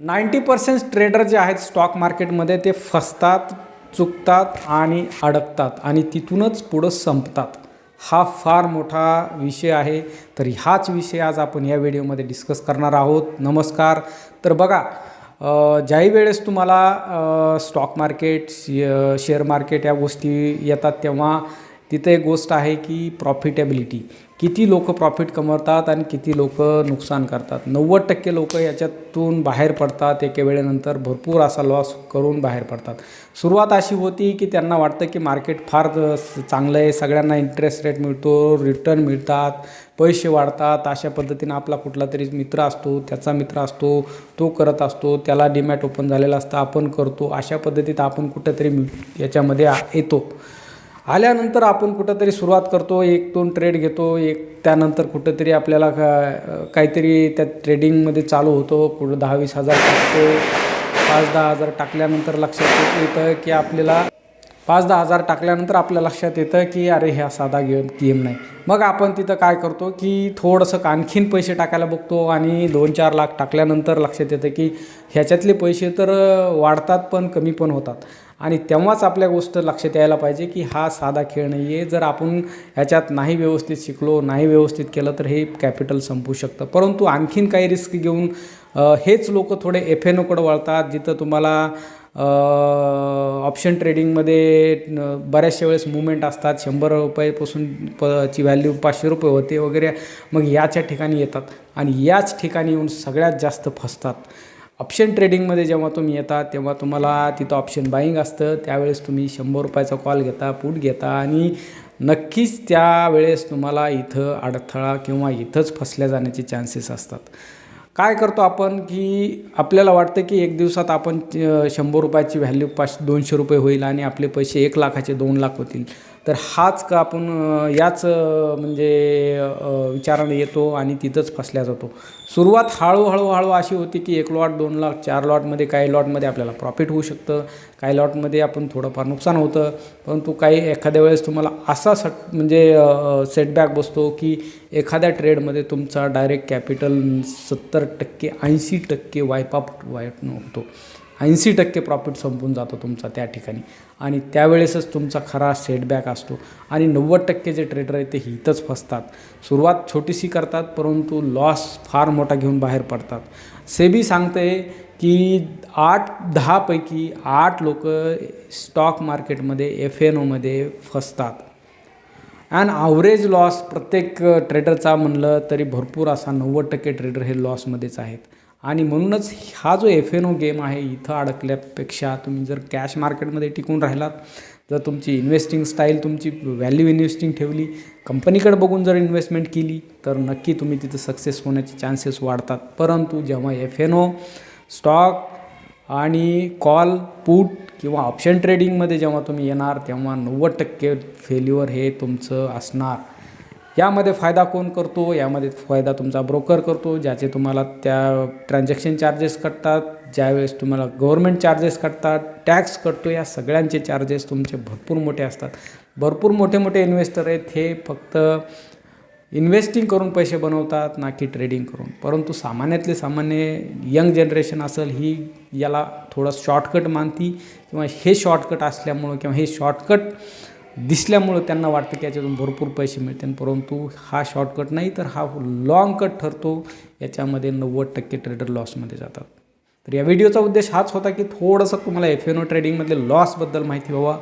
Ninety percent trader जे आहेत stock मार्केटमध्ये ते फसतात चुकतात आणि अडकतात आणि तिथूनच पुढं संपतात. हा फार मोठा विषय आहे. तर हाच विषय आज आपण या व्हिडिओमध्ये डिस्कस करणार आहोत. नमस्कार. तर बघा ज्याही वेळेस तुम्हाला स्टॉक मार्केट शे शेअर मार्केट या गोष्टी येतात तेव्हा तिथं एक गोष्ट आहे की प्रॉफिटेबिलिटी किती लोक प्रॉफिट कमवतात आणि किती लोक नुकसान करतात. नव्वद टक्के लोक याच्यातून बाहेर पडतात एके वेळेनंतर भरपूर असा लॉस करून बाहेर पडतात. सुरुवात अशी होती की त्यांना वाटतं की मार्केट फार चांगलं आहे सगळ्यांना इंटरेस्ट रेट मिळतो रिटर्न मिळतात पैसे वाढतात. अशा पद्धतीनं आपला कुठला तरी मित्र असतो त्याचा मित्र असतो तो करत असतो त्याला डिमॅट ओपन झालेला असतं आपण करतो. अशा पद्धतीत आपण कुठंतरी याच्यामध्ये येतो. आल्यानंतर आपण कुठंतरी सुरुवात करतो एक दोन ट्रेड घेतो एक त्यानंतर कुठंतरी आपल्याला का काहीतरी त्या ट्रेडिंगमध्ये चालू होतो कुठं दहा वीस हजार टाकतो पाच दहा हजार टाकल्यानंतर लक्षात येतं की आपल्याला पाच दहा हजार टाकल्यानंतर आपल्या लक्षात येतं की अरे ह्या साधा गेम गेम नाही. मग आपण तिथं काय करतो की थोडंसं आणखीन पैसे टाकायला बघतो आणि दोन चार लाख टाकल्यानंतर लक्षात येतं की ह्याच्यातले पैसे तर वाढतात पण कमी पण होतात. आणि तेव्हाच आपल्या गोष्ट लक्षात यायला पाहिजे की हा साधा खेळ नाही आहे जर आपण ह्याच्यात नाही व्यवस्थित शिकलो नाही व्यवस्थित केलं तर हे कॅपिटल संपू शकतं. परंतु आणखीन काही रिस्क घेऊन हेच लोक थोडे एफ एन ओकडं वळतात जिथं तुम्हाला ऑप्शन ट्रेडिंगमध्ये बऱ्याचशा वेळेस मुवमेंट असतात. शंभर रुपयेपासून प ची व्हॅल्यू पाचशे रुपये होते वगैरे. मग याच्या ठिकाणी येतात. आणि याच ठिकाणी येऊन सगळ्यात जास्त फसतात. ऑप्शन ट्रेडिंगमध्ये जेव्हा तुम्ही येता तेव्हा तुम्हाला तिथं ऑप्शन बाईंग असतं. त्यावेळेस तुम्ही शंभर रुपयाचा कॉल घेता पुट घेता. आणि नक्कीच त्यावेळेस तुम्हाला इथं अडथळा किंवा इथंच फसल्या जाण्याचे चान्सेस असतात. काय करतो आपण की आपल्याला वाटतं की एक दिवसात आपण शंभर रुपयाची व्हॅल्यू पाच दोनशे रुपये होईल आणि आपले पैसे एक लाखाचे दोन लाख होतील. तर हाच का आपण याच म्हणजे विचाराने येतो आणि तिथंच फसल्या जातो. सुरुवात हळूहळू हळू अशी होती की एक लॉट दोन लाख चार लॉटमध्ये काही लॉटमध्ये आपल्याला प्रॉफिट होऊ शकतं. काही लॉटमध्ये आपण थोडंफार नुकसान होतं. परंतु काही एखाद्या वेळेस तुम्हाला असा सट म्हणजे सेटबॅक बसतो की एखाद्या ट्रेडमध्ये तुमचा डायरेक्ट कॅपिटल सत्तर टक्के ऐंशी टक्के वाईप आउट वाईट होतो. ऐंशी टक्के प्रॉफिट संपून जातो तुमचा त्या ठिकाणी. आणि त्यावेळेसच तुमचा खरा सेटबॅक असतो. आणि नव्वद टक्के जे ट्रेडर आहेत ते इथंच फसतात. सुरुवात छोटीशी करतात परंतु लॉस फार मोठा घेऊन बाहेर पडतात. सेबी सांगते की आठ दहापैकी आठ लोक स्टॉक मार्केटमध्ये एफ एन ओमध्ये फसतात. अँड ॲव्हरेज लॉस प्रत्येक ट्रेडरचा म्हणलं तरी भरपूर असा नव्वद टक्के ट्रेडर हे लॉसमध्येच आहेत. आणि म्हणूनच हा जो एफ एन ओ गेम आहे इथं अडकल्यापेक्षा तुम्ही जर कॅश मार्केटमध्ये टिकून राहिलात जर तुमची इन्व्हेस्टिंग स्टाईल तुमची व्हॅल्यू इन्व्हेस्टिंग ठेवली कंपनीकडे बघून जर इन्व्हेस्टमेंट केली तर नक्की तुम्ही तिथं सक्सेस होण्याचे चान्सेस वाढतात. परंतु जेव्हा एफ एन ओ स्टॉक आणि कॉल पुट किंवा ऑप्शन ट्रेडिंगमध्ये जेव्हा तुम्ही येणार तेव्हा नव्वद टक्के फेल्युअर हे तुमचं असणार. यामध्ये फायदा कोण करतो? यामध्ये फायदा तुमचा ब्रोकर करतो ज्याचे तुम्हाला त्या ट्रान्झॅक्शन चार्जेस कटतात ज्यावेळेस तुम्हाला गव्हर्मेंट चार्जेस कटतात टॅक्स कटतो या सगळ्यांचे चार्जेस तुमचे भरपूर मोठे असतात. भरपूर मोठे मोठे इन्व्हेस्टर आहेत हे फक्त इन्व्हेस्टिंग करून पैसे बनवतात ना की ट्रेडिंग करून. परंतु सामान्यातले सामान्य यंग जनरेशन असेल ही याला थोडं शॉर्टकट मानती किंवा हे शॉर्टकट असल्यामुळं किंवा हे शॉर्टकट दिसल्यामुळं त्यांना वाटतं की याच्यातून भरपूर पैसे मिळतील. परंतु हा शॉर्टकट नाही तर हा लाँग कट ठरतो. याच्यामध्ये नव्वद टक्के ट्रेडर लॉसमध्ये जातात. तर या व्हिडिओचा उद्देश हाच होता की थोडंसं तुम्हाला एफ एन ओ ट्रेडिंगमधले लॉसबद्दल माहिती व्हावा.